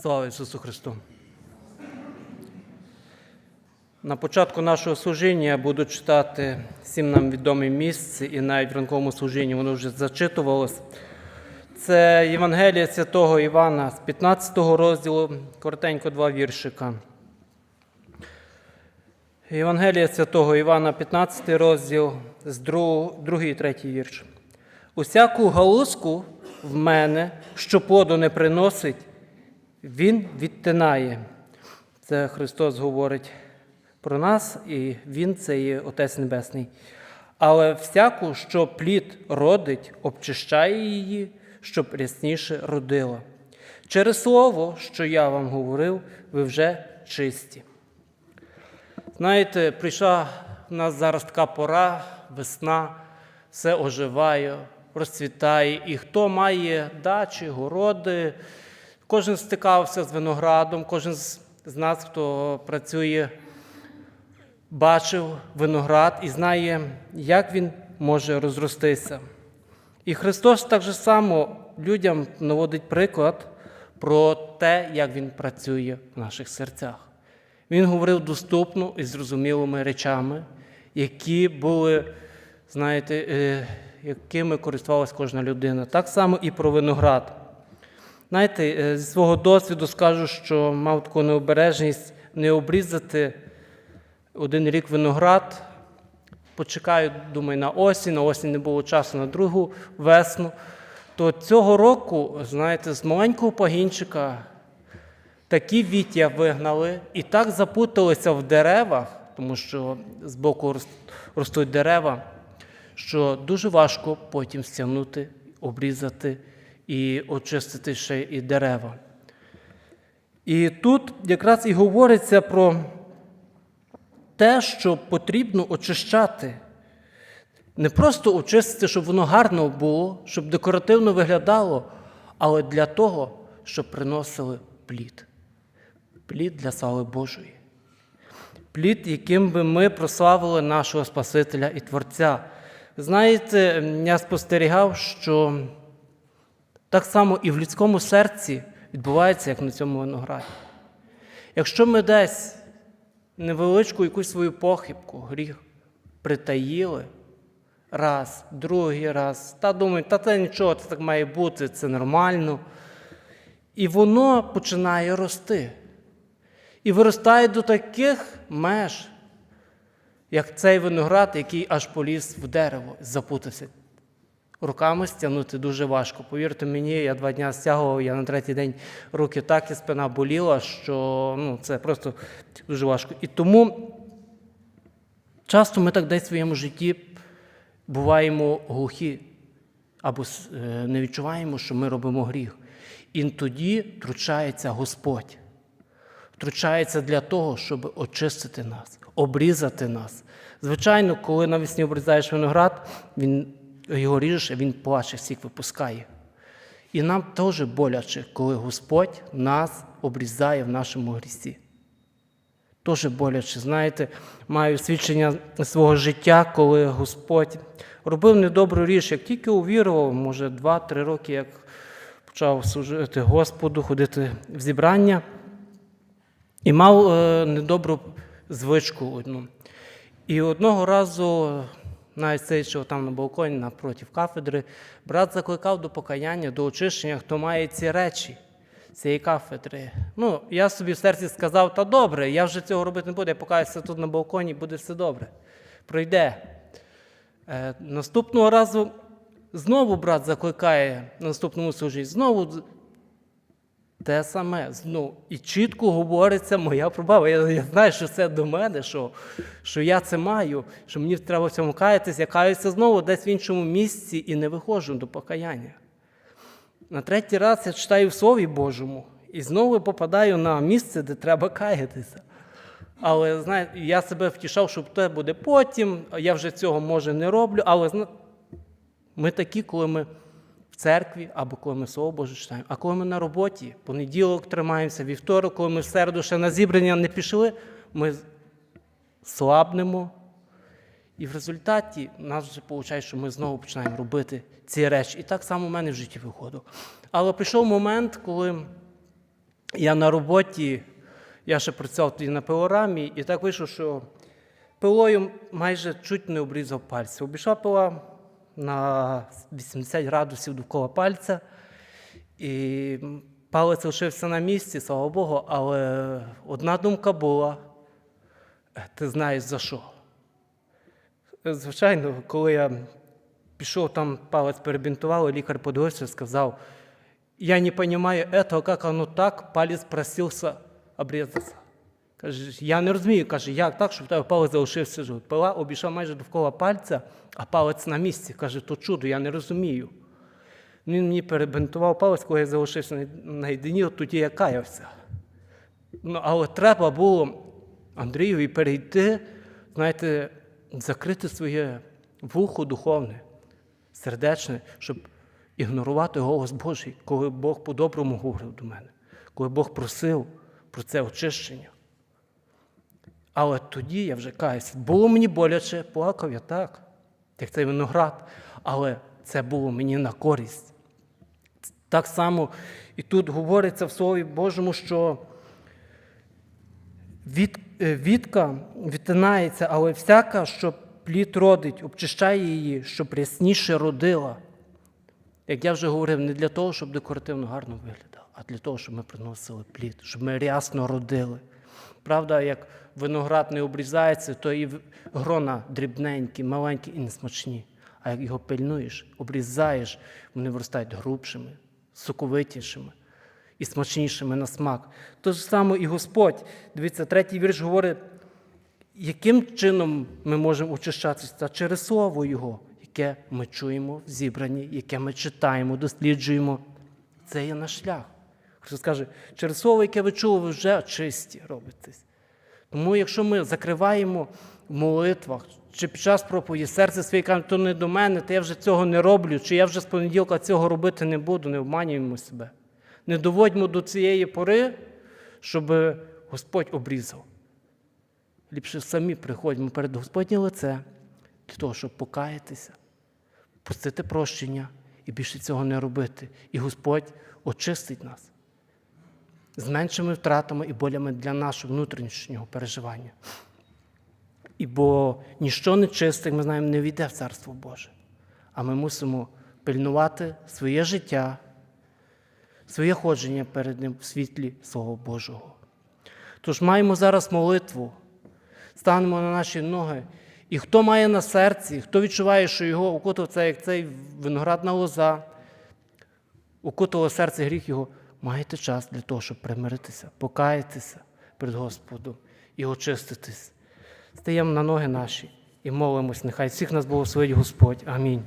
Слава Ісусу Христу! На початку нашого служіння я буду читати всім нам відоме місце, і навіть в ранковому служінні воно вже зачитувалось. Це Євангелія святого Івана з 15 розділу, коротенько два віршика. Євангелія святого Івана, 15 розділ, з 2, 2 і 3 вірш. Усяку галузку в мене, що плоду не приносить, він відтинає. Це Христос говорить про нас, і Він це є Отець Небесний. Але всяку, що плід родить, обчищає її, щоб рясніше родила. Через слово, що я вам говорив, ви вже чисті. Знаєте, прийшла в нас зараз така пора, весна, все оживає, розцвітає. І хто має дачі, городи, кожен стикався з виноградом, кожен з нас, хто працює, бачив виноград і знає, як він може розростися. І Христос так же само людям наводить приклад про те, як Він працює в наших серцях. Він говорив доступно і зрозумілими речами, які були, знаєте, е, якими користувалась кожна людина. Так само і про виноград. Знаєте, е, зі свого досвіду скажу, що мав таку необережність не обрізати один рік виноград. Почекаю, думаю, на осінь, на осінь не було часу на другу весну. То цього року, знаєте, з маленького пагінчика такі віття вигнали і так запуталися в деревах, тому що збоку рос- ростуть дерева, що дуже важко потім стягнути, обрізати і очистити ще і дерева. І тут якраз і говориться про те, що потрібно очищати. Не просто очистити, щоб воно гарно було, щоб декоративно виглядало, але для того, щоб приносили плід. Плід для слави Божої. Плід, яким би ми прославили нашого Спасителя і Творця. Знаєте, я спостерігав, що так само і в людському серці відбувається, як на цьому винограді. Якщо ми десь невеличку якусь свою похибку, гріх притаїли раз, другий раз, та думають, та це нічого, це так має бути, це нормально. І воно починає рости. І виростає до таких меж, як цей виноград, який аж поліз в дерево, запутався. Руками стягнути дуже важко. Повірте мені, я два дні стягував, я на третій день руки так і спина боліла, що ну, це просто дуже важко. І тому часто ми так десь в своєму житті буваємо глухі або е, не відчуваємо, що ми робимо гріх. І тоді втручається Господь. Втручається для того, щоб очистити нас, обрізати нас. Звичайно, коли навесні обрізаєш виноград, він його ріжеш, він плаче, сік випускає. І нам теж боляче, коли Господь нас обрізає в нашому грісі. Теж боляче. Знаєте, маю свідчення свого життя, коли Господь робив недобру річ, як тільки увірував, може, 2-3 роки, як почав служити Господу, ходити в зібрання, і мав е, недобру звичку одну. І одного разу, навіть цей, що там на балконі напроти кафедри, брат закликав до покаяння, до очищення, хто має ці речі цієї кафедри. Ну, я собі в серці сказав, та добре, я вже цього робити не буду, я покаюся тут на балконі, буде все добре. Пройде. Е, наступного разу знову брат закликає на наступному служінні, знову те саме. Знову. І чітко говориться моя пробава. Я, я знаю, що це до мене, що, що я це маю, що мені треба в цьому каятися. Я каюся знову десь в іншому місці і не виходжу до покаяння. На третій раз я читаю в Слові Божому і знову попадаю на місце, де треба каятися. Але знаєте, я себе втішав, що це буде потім, я вже цього може не роблю. Але ми такі, коли ми церкві або коли ми Слово Боже читаємо, а коли ми на роботі, понеділок тримаємося, вівторок, коли ми в середу ще на зібрання не пішли, ми слабнемо. І в результаті нас вже виходить, що ми знову починаємо робити ці речі. І так само в мене в житті виходило. Але прийшов момент, коли я на роботі, я ще працював тоді на пилорамі, і так вийшло, що пилою майже чуть не обрізав пальці. Обійшла пила на 80 градусів довкола пальця, і палець лишився на місці, слава Богу, але одна думка була: «Е, ти знаєш за що. Звичайно, коли я пішов там палець перебінтували, лікар подивився сказав, я не понимаю этого, как оно так, палець просився обрізатися. Каже, я не розумію, каже, як так, щоб тебе палець залишився живий. Пила обійшла майже довкола пальця, а палець на місці. Каже, то чудо, я не розумію. Він мені перебинтував палець, коли я залишився на єдині, от тоді я каявся. Ну, але треба було Андрієві перейти, знаєте, закрити своє вухо духовне, сердечне, щоб ігнорувати голос Божий, коли Бог по-доброму говорив до мене, коли Бог просив про це очищення. Але тоді я вже каюся. Було мені боляче, плакав я так, як цей виноград, але це було мені на користь. Так само і тут говориться в Слові Божому, що від, е, відка відтинається, але всяка, що плід родить, обчищає її, щоб рясніше родила. Як я вже говорив, не для того, щоб декоративно гарно виглядав, а для того, щоб ми приносили плід, щоб ми рясно родили. Правда, як виноград не обрізається, то і грона дрібненькі, маленькі і несмачні. А як його пильнуєш, обрізаєш, вони виростають грубшими, соковитішими і смачнішими на смак. То ж саме і Господь. Дивіться, третій вірш говорить, яким чином ми можемо очищатися? Через слово Його, яке ми чуємо в зібранні, яке ми читаємо, досліджуємо. Це є наш шлях. Христос каже, через слово, яке ви чули, ви вже чисті робитесь. Тому якщо ми закриваємо в молитвах чи під час проповіді серце своє каже, то не до мене, то я вже цього не роблю, чи я вже з понеділка цього робити не буду, не обманюємо себе. Не доводьмо до цієї пори, щоб Господь обрізав. Ліпше самі приходьмо перед Господнє лице для того, щоб покаятися, пустити прощення і більше цього не робити. І Господь очистить нас з меншими втратами і болями для нашого внутрішнього переживання. І бо ніщо нечисте, ми знаємо, не війде в Царство Боже. А ми мусимо пильнувати своє життя, своє ходження перед Ним в світлі Слова Божого. Тож маємо зараз молитву, станемо на наші ноги. І хто має на серці, хто відчуває, що його укутав це, як цей виноградна лоза, укутало серце гріх його, маєте час для того, щоб примиритися, покаятися перед Господом і очиститись. Стаємо на ноги наші і молимось, нехай всіх нас благословить Господь. Амінь.